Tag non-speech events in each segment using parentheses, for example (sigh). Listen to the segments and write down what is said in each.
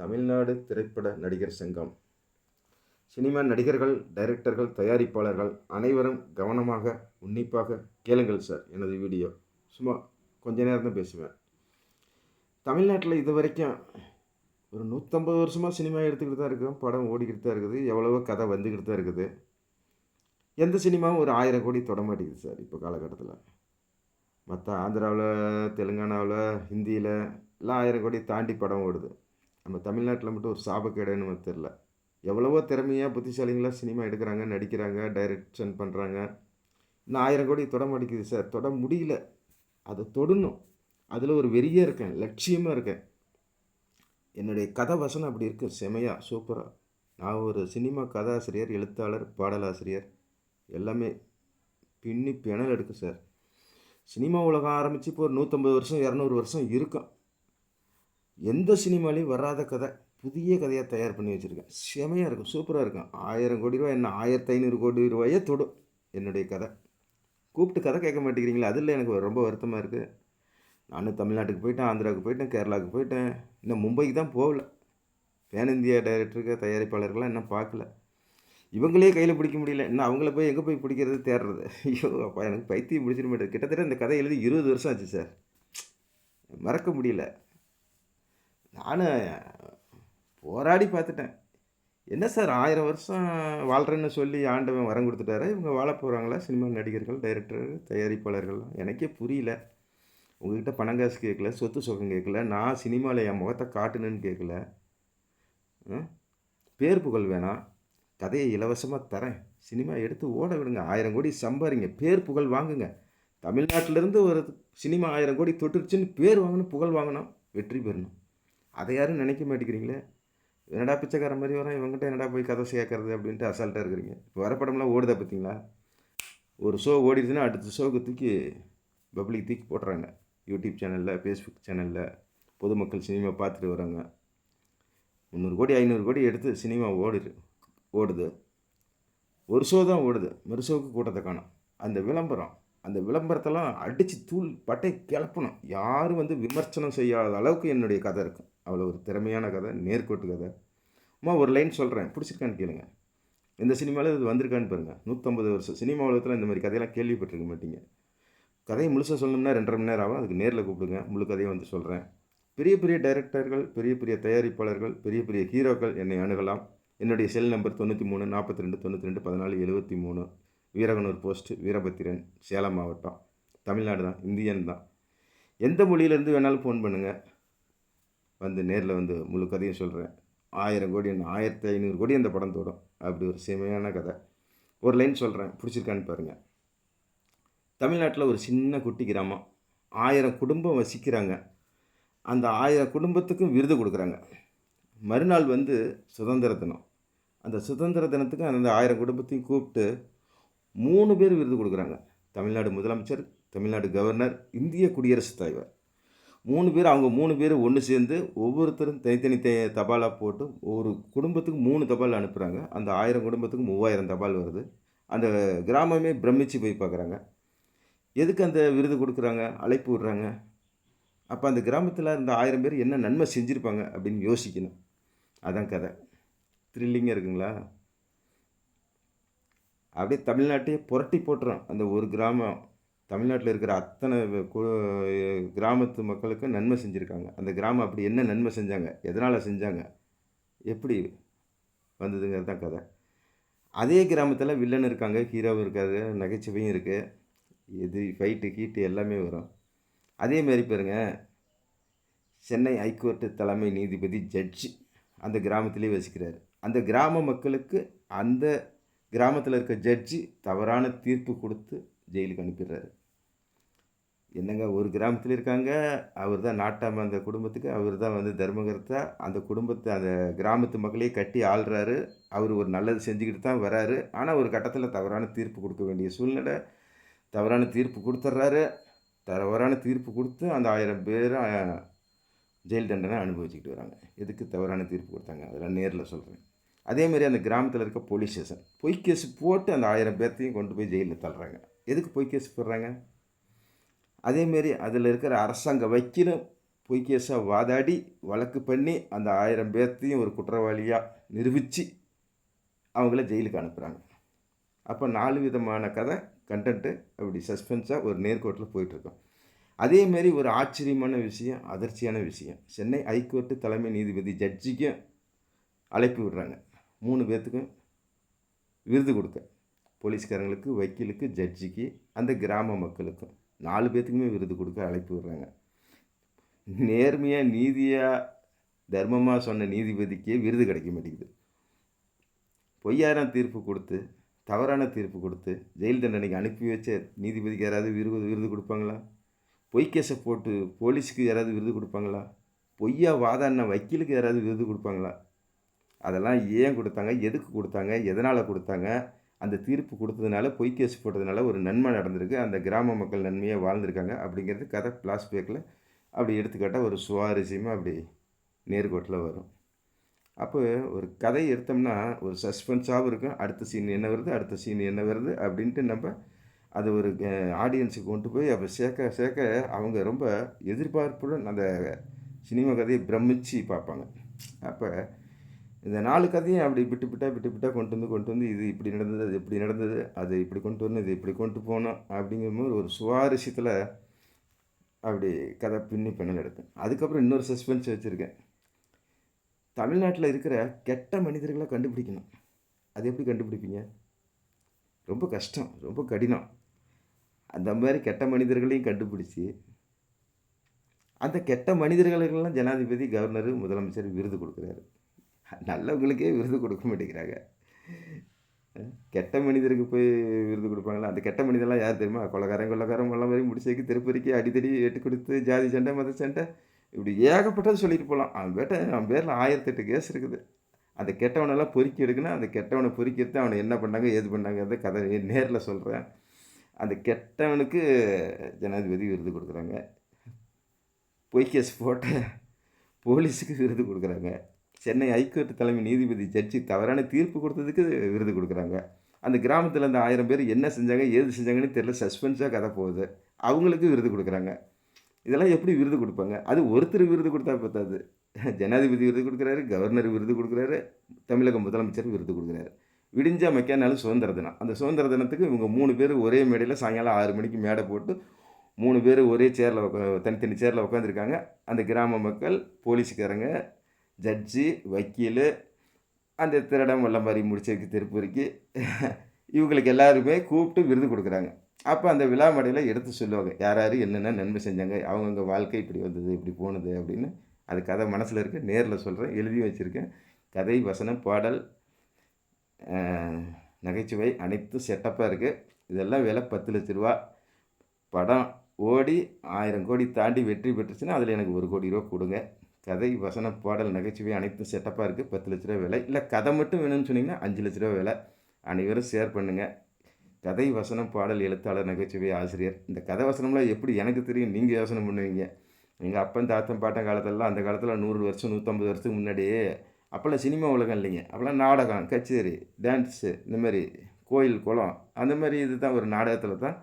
தமிழ்நாடு திரைப்பட நடிகர் சங்கம். சினிமா நடிகர்கள் டைரக்டர்கள் தயாரிப்பாளர்கள் அனைவரும் கவனமாக உன்னிப்பாக கேளுங்கள் சார் எனது வீடியோ. சும்மா கொஞ்ச நேரம் தான் பேசுவேன். தமிழ்நாட்டில் இது வரைக்கும் ஒரு நூற்றம்பது வருஷமாக சினிமா எடுத்துக்கிட்டு தான் இருக்கோம். படம் ஓடிக்கிட்டு தான் இருக்குது. எவ்வளவோ கதை வந்துக்கிட்டு தான் இருக்குது. எந்த சினிமாவும் ஒரு ஆயிரம் கோடி தொட மாட்டேங்குது சார் இப்போ காலகட்டத்தில். மற்ற ஆந்திராவில் தெலுங்கானாவில் ஹிந்தியில் எல்லாம் ஆயிரம் கோடி தாண்டி படம் ஓடுது. நம்ம தமிழ்நாட்டில் மட்டும் ஒரு சாபக்கேடுன்னு நமக்கு தெரில எவ்வளவோ திறமையாக புத்திசாலிங்களாக சினிமா எடுக்கிறாங்க நடிக்கிறாங்க டைரக்ஷன் பண்ணுறாங்க இன்னும் ஆயிரம் கோடி தொட மாட்டேங்குது சார். தொட முடியல. அதை தொடணும். அதில் ஒரு வெறியே இருக்கேன். லட்சியமாக இருக்கேன். என்னுடைய கதை வசனம் அப்படி இருக்குது செமையாக சூப்பராக நான் ஒரு சினிமா கதாசிரியர் எழுத்தாளர் பாடலாசிரியர். எல்லாமே பின்னி பிணல் எடுக்கும் சார். சினிமா உலகம் ஆரம்பித்து இப்போ ஒரு நூற்றம்பது வருஷம் இரநூறு வருஷம் இருக்கும். எந்த சினிமாலையும் வராத கதை புதிய கதையாக தயார் பண்ணி வச்சுருக்கேன். செமையாக இருக்கும் சூப்பராக இருக்கும். ஆயிரம் கோடி ரூபாய் என்ன? ஆயிரத்தி ஐநூறு கோடி ரூபாயே தொடும் என்னுடைய கதை. கூப்பிட்டு கதை கேட்க மாட்டேங்கிறீங்களா அதில் எனக்கு ரொம்ப வருத்தமாக இருக்குது நானும் தமிழ்நாட்டுக்கு போயிட்டேன் ஆந்திராவுக்கு போயிட்டேன் கேரளாவுக்கு போயிட்டேன். இன்னும் மும்பைக்கு தான் போகல. பேன் இந்தியா டைரக்டருக்கு தயாரிப்பாளர்கள்லாம் இன்னும் பார்க்கல. இவங்களே கையில் பிடிக்க முடியல. இன்னும் அவங்கள போய் எங்கே போய் பிடிக்கிறது தேடுறது? ஐயோ அப்பா எனக்கு பைத்தியம் பிடிச்சிட மாட்டேது கிட்டத்தட்ட இந்த கதை எழுதி இருபது வருஷம் ஆச்சு சார். மறக்க முடியல. நானும் போராடி பார்த்துட்டேன். என்ன சார் ஆயிரம் வருஷம் வாழ்கிறேன்னு சொல்லி ஆண்டவன் வரம் கொடுத்துட்டாரு? இவங்க வாழ போகிறாங்களா சினிமா நடிகர்கள் டைரக்டர் தயாரிப்பாளர்கள்லாம் எனக்கே புரியல. உங்ககிட்ட பணம் காசு கேட்கல சொத்து சுகம் கேட்கல நான் சினிமாவில் என் முகத்தை காட்டுனேன்னு கேட்கல. பேர் புகழ் வேணாம். கதையை இலவசமாக தரேன். சினிமா எடுத்து ஓட விடுங்க. ஆயிரம் கோடி சம்பாதிங்க பேர் புகழ் வாங்குங்க. தமிழ்நாட்டிலேருந்து ஒரு சினிமா ஆயிரம் கோடி தொட்டுருச்சுன்னு பேர் வாங்கணும் புகழ் வாங்கணும். வெற்றி பெறணும். அதை யாரும் நினைக்க மாட்டேங்கிறீங்களே? என்னடா பிச்சைக்கார மாதிரி வரேன் இவங்ககிட்ட என்னடா போய் கதை சேர்க்கறது அப்படின்ட்டு அசால்ட்டாக இருக்கிறீங்க. இப்போ வர படம்லாம் ஓடுதா பார்த்தீங்களா? ஒரு ஷோ ஓடிடுதுன்னா அடுத்த ஷோக்கு தூக்கி பப்ளிக் தூக்கி போடுறாங்க யூடியூப் சேனலில் ஃபேஸ்புக் சேனலில் பொதுமக்கள் சினிமா பார்த்துட்டு வராங்க. முந்நூறு கோடி ஐநூறு கோடி எடுத்து சினிமா ஓடுது ஓடுது. ஒரு ஷோ தான் ஓடுது. மறு ஷோவுக்கு கூட்டத்தை காணும். அந்த விளம்பரம் அந்த விளம்பரத்தெல்லாம் அடித்து தூள் பட்டை கிளப்பணும். யாரும் வந்து விமர்சனம் செய்யாத அளவுக்கு என்னுடைய கதை இருக்கும். அவ்வளோ ஒரு திறமையான கதை நேர்கோட்டு கதை. அம்மா ஒரு லைன் சொல்கிறேன் பிடிச்சிருக்கான்னு கேளுங்க. இந்த சினிமாவில் இது வந்திருக்கான்னு பாருங்கள் நூற்றம்பது வருஷம். சினிமா உலகத்தில் இந்த மாதிரி கதையெல்லாம் கேள்விப்பட்டிருக்க மாட்டீங்க. கதையை முழுசாக சொல்லணும்னா ரெண்டரை மணி நேரம் ஆகும். அதுக்கு நேரில் கூப்பிடுங்க. முழு கதையை வந்து சொல்கிறேன் பெரிய பெரிய டைரக்டர்கள் பெரிய பெரிய தயாரிப்பாளர்கள் பெரிய பெரிய ஹீரோக்கள் என்னை அணுகலாம். என்னுடைய செல் நம்பர் தொண்ணூற்றி மூணு நாற்பத்தி ரெண்டு தொண்ணூற்றி ரெண்டு பதினாலு எழுபத்தி மூணு வீரகனூர் போஸ்ட் வீரபத்திரன் சேலம் மாவட்டம். தமிழ்நாடு தான் இந்தியன் தான். எந்த மொழியிலேருந்து வேணாலும் ஃபோன் பண்ணுங்கள் வந்து நேரில் வந்து முழு கதையும் சொல்கிறேன் ஆயிரம் கோடி என்ன ஆயிரத்தி ஐநூறு கோடி அந்த படம் தோடும். அப்படி ஒரு செமையான கதை. ஒரு லைன் சொல்கிறேன் பிடிச்சிருக்கான்னு பாருங்கள் தமிழ்நாட்டில் ஒரு சின்ன குட்டி கிராமம். ஆயிரம் குடும்பம் வசிக்கிறாங்க. அந்த ஆயிரம் குடும்பத்துக்கும் விருது கொடுக்குறாங்க. மறுநாள் வந்து சுதந்திர தினம். அந்த சுதந்திர தினத்துக்கு அந்த ஆயிரம் குடும்பத்தையும் கூப்பிட்டு மூணு பேர் விருது கொடுக்குறாங்க. தமிழ்நாடு முதலமைச்சர் தமிழ்நாடு கவர்னர் இந்திய குடியரசுத் தலைவர். மூணு பேர் அவங்க மூணு பேர் ஒன்று சேர்ந்து ஒவ்வொருத்தரும் தனித்தனி தே தபாலாக போட்டு ஒரு குடும்பத்துக்கு மூணு தபால் அனுப்புகிறாங்க அந்த ஆயிரம் குடும்பத்துக்கு மூவாயிரம் தபால் வருது. அந்த கிராமமே பிரமிச்சு போய் பார்க்குறாங்க எதுக்கு அந்த விருது கொடுக்குறாங்க? அழைப்பு விடுறாங்க. அப்போ அந்த கிராமத்தில் இருந்த ஆயிரம் பேர் என்ன நன்மை செஞ்சுருப்பாங்க அப்படின்னு யோசிக்கணும். அதான் கதை. த்ரில்லிங்காக இருக்குங்களா? அப்படியே தமிழ்நாட்டையே புரட்டி போட்டுறோம் அந்த ஒரு கிராமம். தமிழ்நாட்டில் இருக்கிற அத்தனை கிராமத்து மக்களுக்கு நன்மை செஞ்சுருக்காங்க. அந்த கிராமம் அப்படி என்ன நன்மை செஞ்சாங்க? எதனால் செஞ்சாங்க? எப்படி வந்ததுங்கிறது தான் கதை. அதே கிராமத்தில் வில்லன் இருக்காங்க ஹீரோவும் இருக்காரு நகைச்சுவையும் இருக்குது இது ஃபைட்டு கீட்டு எல்லாமே வரும். அதேமாரி பாருங்க சென்னை ஹைகோர்ட்டு தலைமை நீதிபதி ஜட்ஜி அந்த கிராமத்திலே வசிக்கிறார். அந்த கிராம மக்களுக்கு அந்த கிராமத்தில் இருக்க ஜட்ஜி தவறான தீர்ப்பு கொடுத்து ஜெயிலுக்கு அனுப்பிடுறாரு. என்னங்க ஒரு கிராமத்தில் இருக்காங்க. அவர் தான் நாட்டாம அந்த குடும்பத்துக்கு. அவர் தான் வந்து தர்மகர்த்தா. அந்த குடும்பத்தை அந்த கிராமத்து மக்களையே கட்டி ஆள்றாரு. அவர் ஒரு நல்லது செஞ்சுக்கிட்டு தான் வராரு. ஆனால் ஒரு கட்டத்தில் தவறான தீர்ப்பு கொடுக்க வேண்டிய சூழ்நிலை. தவறான தீர்ப்பு கொடுத்துட்றாரு தவறான தீர்ப்பு கொடுத்து அந்த ஆயிரம் பேர் ஜெயில் தண்டனை அனுபவிச்சுக்கிட்டு வராங்க. எதுக்கு தவறான தீர்ப்பு கொடுத்தாங்க? அதெல்லாம் நேரில் சொல்கிறேன் அதேமாரி அந்த கிராமத்தில் இருக்க போலீஸ் ஸ்டேஷன். பொய் கேஸ் போட்டு அந்த ஆயிரம் பேர்த்தையும் கொண்டு போய் ஜெயிலில் தள்ளுறாங்க. எதுக்கு பொய் கேஸ் போடுறாங்க? அதேமாரி அதில் இருக்கிற அரசாங்க வக்கீலும் பொய் கேஸாக வாதாடி வழக்கு பண்ணி அந்த ஆயிரம் பேர்த்தையும் ஒரு குற்றவாளியாக நிரூபித்து அவங்கள ஜெயிலுக்கு அனுப்புகிறாங்க அப்போ நாலு விதமான கதை கண்டென்ட்டு அப்படி சஸ்பென்ஸாக ஒரு நேர்கோட்டில் போயிட்டுருக்கோம். அதேமாரி ஒரு ஆச்சரியமான விஷயம் அதிர்ச்சியான விஷயம். சென்னை ஹைகோர்ட்டு தலைமை நீதிபதி ஜட்ஜிக்கும் அழைப்பு விடுறாங்க. மூணு பேர்த்துக்கும் விருது கொடுக்க. போலீஸ்காரங்களுக்கு வக்கீலுக்கு ஜட்ஜிக்கு அந்த கிராம மக்களுக்கும். நாலு பேர்த்துக்குமே விருது கொடுக்க அழைப்பு விடுறாங்க. நேர்மையாக நீதியாக தர்மமாக சொன்ன நீதிபதிக்கே விருது கிடைக்க மாட்டேங்குது. பொய்யாரான தீர்ப்பு கொடுத்து தவறான தீர்ப்பு கொடுத்து ஜெயில் தண்டனைக்கு அனுப்பி வச்ச நீதிபதிக்கு யாராவது விருது விருது கொடுப்பாங்களா? பொய் கேஸை போட்டு போலீஸுக்கு யாராவது விருது கொடுப்பாங்களா? பொய்யா வாதாடின வக்கீலுக்கு யாராவது விருது கொடுப்பாங்களா? அதெல்லாம் ஏன் கொடுத்தாங்க? எதுக்கு கொடுத்தாங்க? எதனால் கொடுத்தாங்க? அந்த தீர்ப்பு கொடுத்ததுனால பொய் கேஸ் போட்டதுனால ஒரு நன்மை நடந்திருக்கு. அந்த கிராம மக்கள் நன்மையாக வாழ்ந்திருக்காங்க அப்படிங்கிறது கதை ஃப்ளாஷ்பேக்கில் அப்படி எடுத்துக்காட்டால் ஒரு சுவாரஸ்யமாக அப்படி நேர்கோட்டில் வரும். அப்போ ஒரு கதை எடுத்தோம்னா ஒரு சஸ்பென்ஸாகவும் இருக்கும். அடுத்த சீன் என்ன வருது அடுத்த சீன் என்ன வருது அப்படின்ட்டு நம்ம அது ஒரு ஆடியன்ஸுக்கு கொண்டு போய் அப்போ சேர்க்க சேர்க்க அவங்க ரொம்ப எதிர்பார்ப்புடன் அந்த சினிமா கதையை பிரமிச்சு பார்ப்பாங்க. அப்போ இந்த நாலு கதையும் அப்படி விட்டு விட்டா விட்டு விட்டா கொண்டு வந்து கொண்டு வந்து இது இப்படி நடந்தது அது இப்படி நடந்தது அது இப்படி கொண்டு வரணும் இது இப்படி கொண்டு போகணும் அப்படிங்கும்போது ஒரு சுவாரஸ்யத்தில் அப்படி கதை பின்னி பின்னல் எடுத்தேன். அதுக்கப்புறம் இன்னொரு சஸ்பென்ஸ் வச்சுருக்கேன். தமிழ்நாட்டில் இருக்கிற கெட்ட மனிதர்களை கண்டுபிடிக்கணும். அது எப்படி கண்டுபிடிப்பீங்க? ரொம்ப கஷ்டம் ரொம்ப கடினம். அந்த மாதிரி கெட்ட மனிதர்களையும் கண்டுபிடிச்சி அந்த கெட்ட மனிதர்களுக்கெல்லாம் ஜனாதிபதி கவர்னர் முதலமைச்சர் விருது கொடுக்குறாரு. நல்லவங்களுக்கே விருது கொடுக்க மாட்டேங்கிறாங்க. கெட்ட மனிதருக்கு போய் விருது கொடுப்பாங்களா? அந்த கெட்ட மனிதெல்லாம் யார் தெரியுமா? கொலகாரன் கொள்ளக்காரன் எல்லாம் வரையும் முடிச்சேக்கு திருப்பதிக்கு அடித்தடி எட்டு கொடுத்து ஜாதி சண்டை மத சண்டை இப்படி ஏகப்பட்டது சொல்லிட்டு போகலாம். அவன் பேட்ட அவன் பேரில் ஆயிரத்தெட்டு கேஸ் இருக்குது. அந்த கெட்டவனெல்லாம் பொறுக்கி எடுக்கணும். அந்த கெட்டவனை பொறுக்கிறது அவனை என்ன பண்ணாங்க ஏது பண்ணாங்க கதை நேரில் சொல்கிறேன் அந்த கெட்டவனுக்கு ஜனாதிபதி விருது கொடுக்குறாங்க. பொய்கேஸ் போட்ட போலீஸுக்கு விருது கொடுக்குறாங்க. சென்னை ஹைகோர்ட் தலைமை நீதிபதி ஜட்ஜி தவறான தீர்ப்பு கொடுத்ததுக்கு விருது கொடுக்குறாங்க. அந்த கிராமத்தில் அந்த ஆயிரம் பேர் என்ன செஞ்சாங்க ஏது செஞ்சாங்கன்னு தெரியல சஸ்பென்ஸாக கதை போகுது. அவங்களுக்கு விருது கொடுக்குறாங்க. இதெல்லாம் எப்படி விருது கொடுப்பாங்க? அது ஒருத்தர் விருது கொடுத்தா பார்த்தாது ஜனாதிபதி விருது கொடுக்குறாரு கவர்னர் விருது கொடுக்குறாரு தமிழக முதலமைச்சர் விருது கொடுக்குறாரு. விடிஞ்சா மெக்கானாலும் சுதந்திர தினம். அந்த சுதந்திர தினத்துக்கு இவங்க மூணு பேர் ஒரே மேடையில் சாயங்காலம் ஆறு மணிக்கு மேடை போட்டு மூணு பேர் ஒரே சேரில் உட்கா தனித்தனி சேரில் உட்காந்துருக்காங்க அந்த கிராம மக்கள் போலீஸுக்காரங்க ஜட்ஜி வக்கீல் அந்த திருடம் வெள்ளம் மாதிரி முடிச்சிருக்கு திருப்பூரிக்கு (laughs) இவங்களுக்கு எல்லாருமே கூப்பிட்டு விருது கொடுக்குறாங்க. அப்போ அந்த விழா மடையில் எடுத்து சொல்லுவாங்க யார் யார் என்னென்ன நன்மை செஞ்சாங்க அவங்கவுங்க வாழ்க்கை இப்படி வந்தது இப்படி போனது அப்படின்னு. அது கதை மனசில் இருக்குது நேரில் சொல்கிறேன் எழுதி வச்சுருக்கேன். கதை வசனம் பாடல் நகைச்சுவை அனைத்தும் செட்டப்பாக இருக்குது இதெல்லாம் விலை பத்து லட்ச ரூபா. படம் ஓடி ஆயிரம் கோடி தாண்டி வெற்றி பெற்றுச்சுன்னா அதில் எனக்கு ஒரு கோடி ரூபா கொடுங்க. கதை வசன பாடல் நகைச்சுவை அனைத்தும் செட்டப்பாக இருக்குது பத்து லட்ச ரூபா விலை. இல்லை கதை மட்டும் வேணும்னு சொன்னிங்கன்னா அஞ்சு லட்ச ரூபா விலை. அனைவரும் ஷேர் பண்ணுங்கள் கதை வசனம் பாடல் எழுத்தாளர் நகைச்சுவை ஆசிரியர். இந்த கதை வசனம்லாம் எப்படி எனக்கு தெரியும் நீங்கள் யோசனை பண்ணுவீங்க. எங்கள் அப்பன் தாத்தன் பாட்டன் காலத்திலலாம் அந்த காலத்தில் நூறு வருஷம் நூற்றம்பது வருஷத்துக்கு முன்னாடியே அப்போல்லாம் சினிமா உலகம் இல்லைங்க. அப்போல்லாம் நாடகம் கச்சேரி டான்ஸு இந்த மாதிரி கோயில் குளம் அந்த மாதிரி இது தான் ஒரு நாடகத்தில் தான்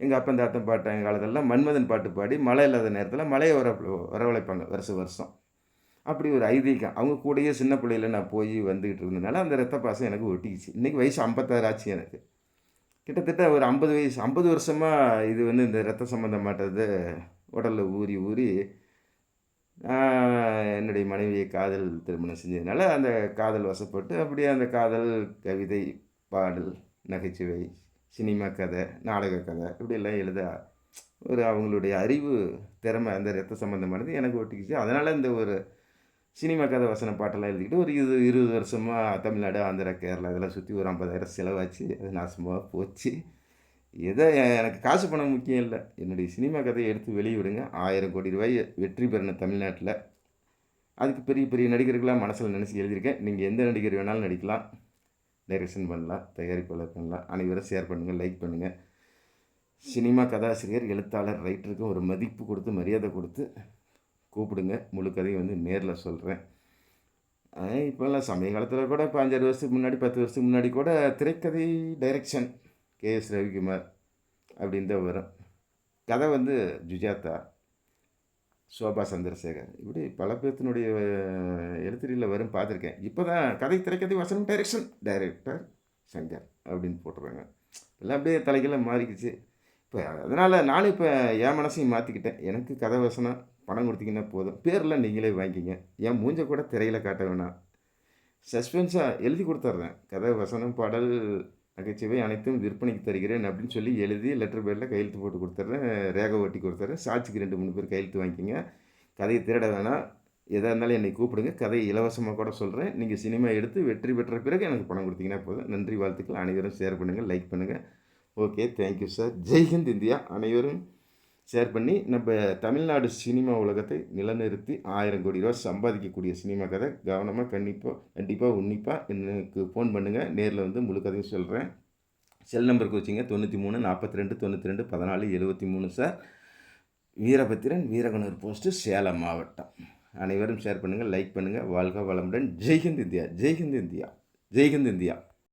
எங்கள் அப்பன் தாத்தன் எங்கள் காலத்திலலாம் மன்மதன் பாட்டு பாடி மழை இல்லாத நேரத்தில் மழையை வர வரவழைப்பாங்க வருஷம் வருஷம். அப்படி ஒரு ஐதீகம். அவங்க கூடயே சின்ன பிள்ளையில நான் போய் வந்துக்கிட்டு இருந்ததுனால அந்த ரத்த பாசம் எனக்கு ஒட்டிக்கிச்சு. இன்றைக்கி வயசு ஐம்பத்தாறு ஆச்சு எனக்கு. கிட்டத்தட்ட ஒரு ஐம்பது வயசு ஐம்பது வருஷமாக இது வந்து இந்த ரத்த சம்மந்தமாட்டது உடலில் ஊறி ஊறி என்னுடைய மனைவியை காதல் திருமணம் செஞ்சதுனால அந்த காதல் வசப்பட்டு அப்படியே அந்த காதல் கவிதை பாடல் நகைச்சுவை சினிமா கதை நாடக கதை இப்படியெல்லாம் எழுத ஒரு அவங்களுடைய அறிவு திறமை அந்த ரத்த சம்மந்தமானது எனக்கு ஒட்டிக்கிச்சு. அதனால் இந்த ஒரு சினிமா கதை வசன பாட்டெல்லாம் எழுதிக்கிட்டு ஒரு இது இருபது வருஷமாக தமிழ்நாடு ஆந்திரா கேரளா இதெல்லாம் சுற்றி ஒரு ஐம்பதாயிரம் செலவாச்சு. அது நாசமாக போச்சு. எதை எனக்கு காசு பணம் முக்கியம் இல்லை. என்னுடைய சினிமா கதையை எடுத்து வெளியிடுங்க. ஆயிரம் கோடி ரூபாய் வெற்றி பெறணும் தமிழ்நாட்டில். அதுக்கு பெரிய பெரிய நடிகர்களாக மனசில் நினச்சி எழுதியிருக்கேன். நீங்கள் எந்த நடிகர் வேணாலும் நடிக்கலாம். டைரக்ஷன் பண்ணலாம் தயாரிப்பாளர் பண்ணலாம். அனைவரும் ஷேர் பண்ணுங்கள் லைக் பண்ணுங்கள் சினிமா கதாசிரியர் எழுத்தாளர் ரைட்டருக்கு ஒரு மதிப்பு கொடுத்து மரியாதை கொடுத்து கூப்பிடுங்க. முழு கதையும் வந்து நேரில் சொல்கிறேன் இப்போல்லாம் சமய காலத்தில் கூட இப்போ அஞ்சாறு வருஷத்துக்கு முன்னாடி பத்து வருஷத்துக்கு முன்னாடி கூட திரைக்கதை டைரக்ஷன் கே எஸ் ரவிக்குமார் அப்படின்னு தான் வரும் கதை வந்து ஜுஜாதா சோபா சந்திரசேகர். இப்படி பல பேர்த்தினுடைய எழுத்துறையில் வரும் பார்த்துருக்கேன். இப்போ தான் கதை திரைக்கதை வசனம் டைரக்ஷன் டைரக்டர் சங்கர் அப்படின்னு போட்டுருவாங்க எல்லாம் அப்படியே தலைக்கெல்லாம் மாறிக்கிச்சு. இப்போ அதனால் நானும் இப்போ என் மனசையும் மாற்றிக்கிட்டேன் எனக்கு கதை வசனம் பணம் கொடுத்தீங்கன்னா போதும். பேரெலாம் நீங்களே வாங்கிக்கிங்க என் மூஞ்ச கூட திரையில் காட்ட வேணாம். சஸ்பென்ஸாக எழுதி கொடுத்துட்றேன் கதை வசனம் பாடல் நகைச்சுவை அனைத்தும் விற்பனைக்கு தருகிறேன் அப்படின்னு சொல்லி எழுதி லெட்டர் பேரில் கையெழுத்து போட்டு கொடுத்துட்றேன். ரேகை ஒட்டி கொடுத்துட்றேன். சாட்சிக்கு ரெண்டு மூணு பேர் கையெழுத்து வாங்கிக்கிங்க. கதையை திருட வேணாம். எதாக இருந்தாலும் என்னை கூப்பிடுங்க. கதையை இலவசமாக கூட சொல்கிறேன் நீங்கள் சினிமா எடுத்து வெற்றி பெற்ற பிறகு எனக்கு பணம் கொடுத்தீங்கன்னா போதும். நன்றி வாழ்த்துக்கள். அனைவரும் ஷேர் பண்ணுங்கள் லைக் பண்ணுங்கள் ஓகே தேங்க்யூ சார் ஜெய்ஹிந்த் இந்தியா. அனைவரும் ஷேர் பண்ணி நம்ம தமிழ்நாடு சினிமா உலகத்தை நிலநிறுத்தி ஆயிரம் கோடி ரூபா சம்பாதிக்கக்கூடிய சினிமா கதை கவனமாக கண்டிப்பாக கண்டிப்பாக உன்னிப்பாக எனக்கு ஃபோன் பண்ணுங்கள் நேரில் வந்து முழு கதையும் சொல்கிறேன் செல் நம்பருக்கு வச்சிங்க. தொண்ணூற்றி மூணு நாற்பத்தி ரெண்டு தொண்ணூற்றி ரெண்டு பதினாலு எழுபத்தி மூணு சார் வீரபத்திரன் வீரகனூர் போஸ்ட்டு சேலம் மாவட்டம். அனைவரும் ஷேர் பண்ணுங்கள் லைக் பண்ணுங்கள் வாழ்க வளமுடன். ஜெய்ஹிந்த் இந்தியா ஜெய்ஹிந்த் இந்தியா ஜெய்ஹிந்த் இந்தியா.